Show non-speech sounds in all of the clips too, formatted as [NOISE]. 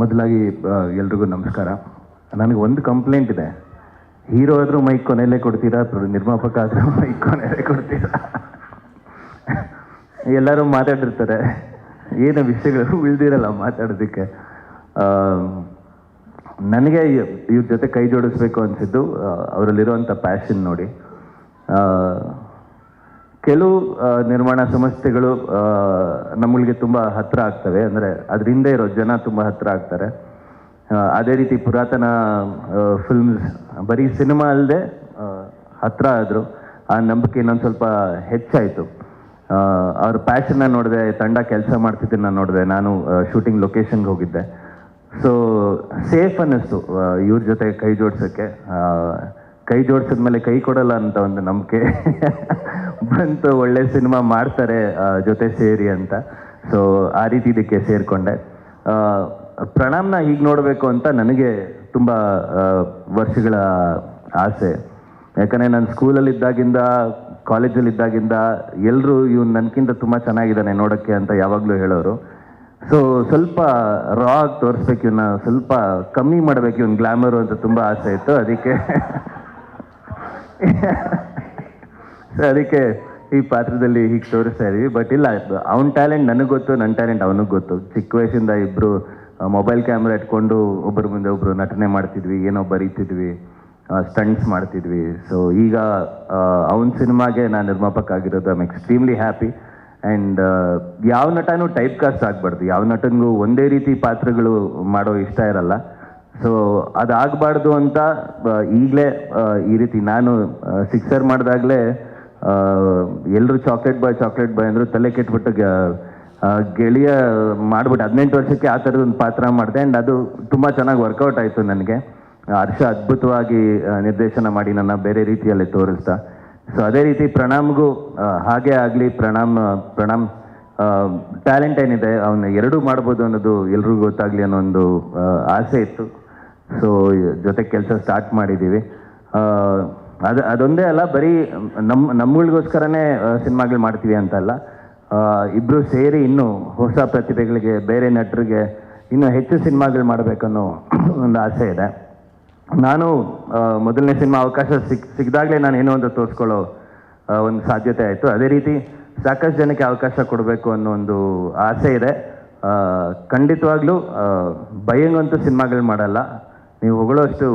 ಮೊದಲಾಗಿ ಎಲ್ರಿಗೂ ನಮಸ್ಕಾರ. ನನಗೆ ಒಂದು ಕಂಪ್ಲೇಂಟ್ ಇದೆ. ಹೀರೋ ಆದರೂ ಮೈಕ್ ಕೊನೆಯಲ್ಲೇ ಕೊಡ್ತೀರಾ? ನಿರ್ಮಾಪಕ ಆದರೂ ಮೈಕ್ ಕೊನೆಯಲ್ಲೇ ಕೊಡ್ತೀರಾ? ಎಲ್ಲರೂ ಮಾತಾಡಿರ್ತಾರೆ. ಏನು ವಿಷಯಗಳು ಉಳಿದಿರಲ್ಲ ಮಾತಾಡೋದಕ್ಕೆ. ನನಗೆ ಇವ್ರ ಜೊತೆ ಕೈ ಜೋಡಿಸ್ಬೇಕು ಅನಿಸಿದ್ದು ಅವರಲ್ಲಿರುವಂಥ ಪ್ಯಾಷನ್ ನೋಡಿ. ಕೆಲವು ನಿರ್ಮಾಣ ಸಂಸ್ಥೆಗಳು ನಮಗೆ ತುಂಬ ಹತ್ತಿರ ಆಗ್ತವೆ. ಅಂದರೆ ಅದರಿಂದ ಇರೋ ಜನ ತುಂಬ ಹತ್ತಿರ ಆಗ್ತಾರೆ. ಅದೇ ರೀತಿ ಪುರಾತನ ಫಿಲ್ಮ್ಸ್ ಬರೀ ಸಿನಿಮಾ ಅಲ್ಲದೆ ಹತ್ತಿರ ಆದರು, ಆ ನಂಬಿಕೆ ಇನ್ನೊಂದು ಸ್ವಲ್ಪ ಹೆಚ್ಚಾಯಿತು. ಅವ್ರ ಪ್ಯಾಷನ್ನ ನೋಡಿದೆ, ತಂಡ ಕೆಲಸ ಮಾಡ್ತಿದ್ದನ್ನು ನೋಡಿದೆ, ನಾನು ಶೂಟಿಂಗ್ ಲೊಕೇಶನ್ಗೆ ಹೋಗಿದ್ದೆ. ಸೊ ಸೇಫ್ ಅನ್ನಿಸ್ತು ಇವ್ರ ಜೊತೆ ಕೈ ಜೋಡಿಸೋಕ್ಕೆ. ಕೈ ಜೋಡಿಸಿದ್ಮೇಲೆ ಕೈ ಕೊಡಲ್ಲ ಅಂತ ಒಂದು ನಂಬಿಕೆ. [LAUGHS] ಬಂತು, ಒಳ್ಳೆ ಸಿನಿಮಾ ಮಾಡ್ತಾರೆ ಜೊತೆ ಸೇರಿ ಅಂತ. ಸೊ ಆ ರೀತಿ ಇದಕ್ಕೆ ಸೇರಿಕೊಂಡೆ. ಪ್ರಣಾಮ್ನ ಹೀಗೆ ನೋಡಬೇಕು ಅಂತ ನನಗೆ ತುಂಬ ವರ್ಷಗಳ ಆಸೆ. ಯಾಕಂದರೆ ನಾನು ಸ್ಕೂಲಲ್ಲಿದ್ದಾಗಿಂದ ಇದ್ದಾಗಿಂದ ಕಾಲೇಜಲ್ಲಿ ಇದ್ದಾಗಿಂದ ಎಲ್ಲರೂ ಇವ್ನು ನನಗಿಂತ ತುಂಬ ಚೆನ್ನಾಗಿದ್ದಾನೆ ನೋಡೋಕ್ಕೆ ಅಂತ ಯಾವಾಗಲೂ ಹೇಳೋರು. ಸೊ ಸ್ವಲ್ಪ ರಾ ತೋರಿಸ್ಬೇಕು ಇವನ್ನ ಸ್ವಲ್ಪ ಕಮ್ಮಿ ಮಾಡಬೇಕು ಇವ್ನ ಗ್ಲಾಮರು ಅಂತ ತುಂಬ ಆಸೆ ಇತ್ತು. ಅದಕ್ಕೆ [LAUGHS] ಅದಕ್ಕೆ ಈ ಪಾತ್ರದಲ್ಲಿ ಹೀಗೆ ತೋರಿಸ್ತಾ ಇದೀವಿ. ಬಟ್ ಇಲ್ಲ, ಅವ್ನ ಟ್ಯಾಲೆಂಟ್ ನನಗೆ ಗೊತ್ತು ನನ್ನ ಟ್ಯಾಲೆಂಟ್ ಅವನಿಗೆ ಗೊತ್ತು. ಚಿಕ್ಕ ವಯಸ್ಸಿಂದ ಇಬ್ಬರು ಮೊಬೈಲ್ ಕ್ಯಾಮ್ರಾ ಇಟ್ಕೊಂಡು ಒಬ್ಬರ ಮುಂದೆ ಒಬ್ಬರು ನಟನೆ ಮಾಡ್ತಿದ್ವಿ, ಏನೋ ಬರೀತಿದ್ವಿ ಸ್ಟಂಟ್ಸ್ ಮಾಡ್ತಿದ್ವಿ. ಸೊ ಈಗ ಅವನ ಸಿನಿಮಾಗೆ ನಾನು ನಿರ್ಮಾಪಕ ಆಗಿರೋದು ಐಮ್ ಎಕ್ಸ್ಟ್ರೀಮ್ಲಿ ಹ್ಯಾಪಿ ಆ್ಯಂಡ್ ಯಾವ ನಟನೂ ಟೈಪ್ ಕಾಸ್ಟ್ ಆಗಬಾರ್ದು. ಯಾವ ನಟನಿಗೂ ಒಂದೇ ರೀತಿ ಪಾತ್ರಗಳು ಮಾಡೋ ಇಷ್ಟ ಇರಲ್ಲ. ಸೊ ಅದಾಗಬಾರ್ದು ಅಂತ ಈಗಲೇ ಈ ರೀತಿ ನಾನು ಸಿಕ್ಸರ್ ಮಾಡಿದಾಗಲೇ ಎಲ್ಲರೂ ಚಾಕ್ಲೇಟ್ ಬಾಯ್ ಚಾಕ್ಲೇಟ್ ಬಾಯ್ ಅಂದರು ತಲೆ ಕೆಟ್ಬಿಟ್ಟು ಗೆಳೆಯ ಮಾಡ್ಬಿಟ್ಟು ಹದಿನೆಂಟು ವರ್ಷಕ್ಕೆ ಆ ಥರದ ಒಂದು ಪಾತ್ರ ಮಾಡಿದೆ. ಆ್ಯಂಡ್ ಅದು ತುಂಬ ಚೆನ್ನಾಗಿ ವರ್ಕೌಟ್ ಆಯಿತು ನನಗೆ. ಹರ್ಷ ಅದ್ಭುತವಾಗಿ ನಿರ್ದೇಶನ ಮಾಡಿ ನನ್ನ ಬೇರೆ ರೀತಿಯಲ್ಲಿ ತೋರಿಸ್ತಾ. ಸೊ ಅದೇ ರೀತಿ ಪ್ರಣಾಮ್ಗೂ ಹಾಗೆ ಆಗಲಿ ಪ್ರಣಾಮ್ ಪ್ರಣಾಮ್ ಟ್ಯಾಲೆಂಟ್ ಏನಿದೆ ಅವನ್ನ ಎರಡೂ ಮಾಡ್ಬೋದು ಅನ್ನೋದು ಎಲ್ರಿಗೂ ಗೊತ್ತಾಗಲಿ ಅನ್ನೋ ಒಂದು ಆಸೆ ಇತ್ತು. ಸೊ ಜೊತೆ ಕೆಲಸ ಸ್ಟಾರ್ಟ್ ಮಾಡಿದ್ದೀವಿ ಅದು, ಅದೊಂದೇ ಅಲ್ಲ, ಬರೀ ನಮ್ಮ ನಮ್ಮಗಳಿಗೋಸ್ಕರನೇ ಸಿನಿಮಾಗಳು ಮಾಡ್ತೀವಿ ಅಂತ ಅಲ್ಲ ಇಬ್ಬರು ಸೇರಿ ಇನ್ನೂ ಹೊಸ ಪ್ರತಿಭೆಗಳಿಗೆ, ಬೇರೆ ನಟರಿಗೆ ಇನ್ನೂ ಹೆಚ್ಚು ಸಿನಿಮಾಗಳು ಮಾಡಬೇಕನ್ನೋ ಒಂದು ಆಸೆ ಇದೆ. ನಾನು ಮೊದಲನೇ ಸಿನಿಮಾ ಅವಕಾಶ ಸಿಕ್ ಸಿಕ್ಕಿದಾಗಲೇ ನಾನು ಏನೋ ಒಂದು ತೋರಿಸ್ಕೊಳ್ಳೋ ಒಂದು ಸಾಧ್ಯತೆ ಆಯಿತು. ಅದೇ ರೀತಿ ಸಾಕಷ್ಟು ಜನಕ್ಕೆ ಅವಕಾಶ ಕೊಡಬೇಕು ಅನ್ನೋ ಒಂದು ಆಸೆ ಇದೆ. ಖಂಡಿತವಾಗ್ಲೂ ಭಯಂಗಂತೂ ಸಿನಿಮಾಗಳು ಮಾಡಲ್ಲ. ನೀವು ಹೊಗಳೋಷ್ಟು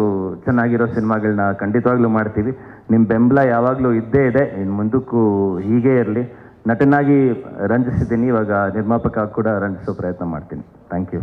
ಚೆನ್ನಾಗಿರೋ ಸಿನಿಮಾಗಳನ್ನ ಖಂಡಿತವಾಗ್ಲೂ ಮಾಡ್ತೀವಿ. ನಿಮ್ಮ ಬೆಂಬಲ ಯಾವಾಗಲೂ ಇದ್ದೇ ಇದೆ. ಇನ್ನು ಮುಂದಕ್ಕೂ ಹೀಗೆ ಇರಲಿ. ನಟನಾಗಿ ರಂಜಿಸಿದ್ದೀನಿ. ಇವಾಗ ನಿರ್ಮಾಪಕ ಕೂಡ ರಂಜಿಸೋ ಪ್ರಯತ್ನ ಮಾಡ್ತೀನಿ. Thank you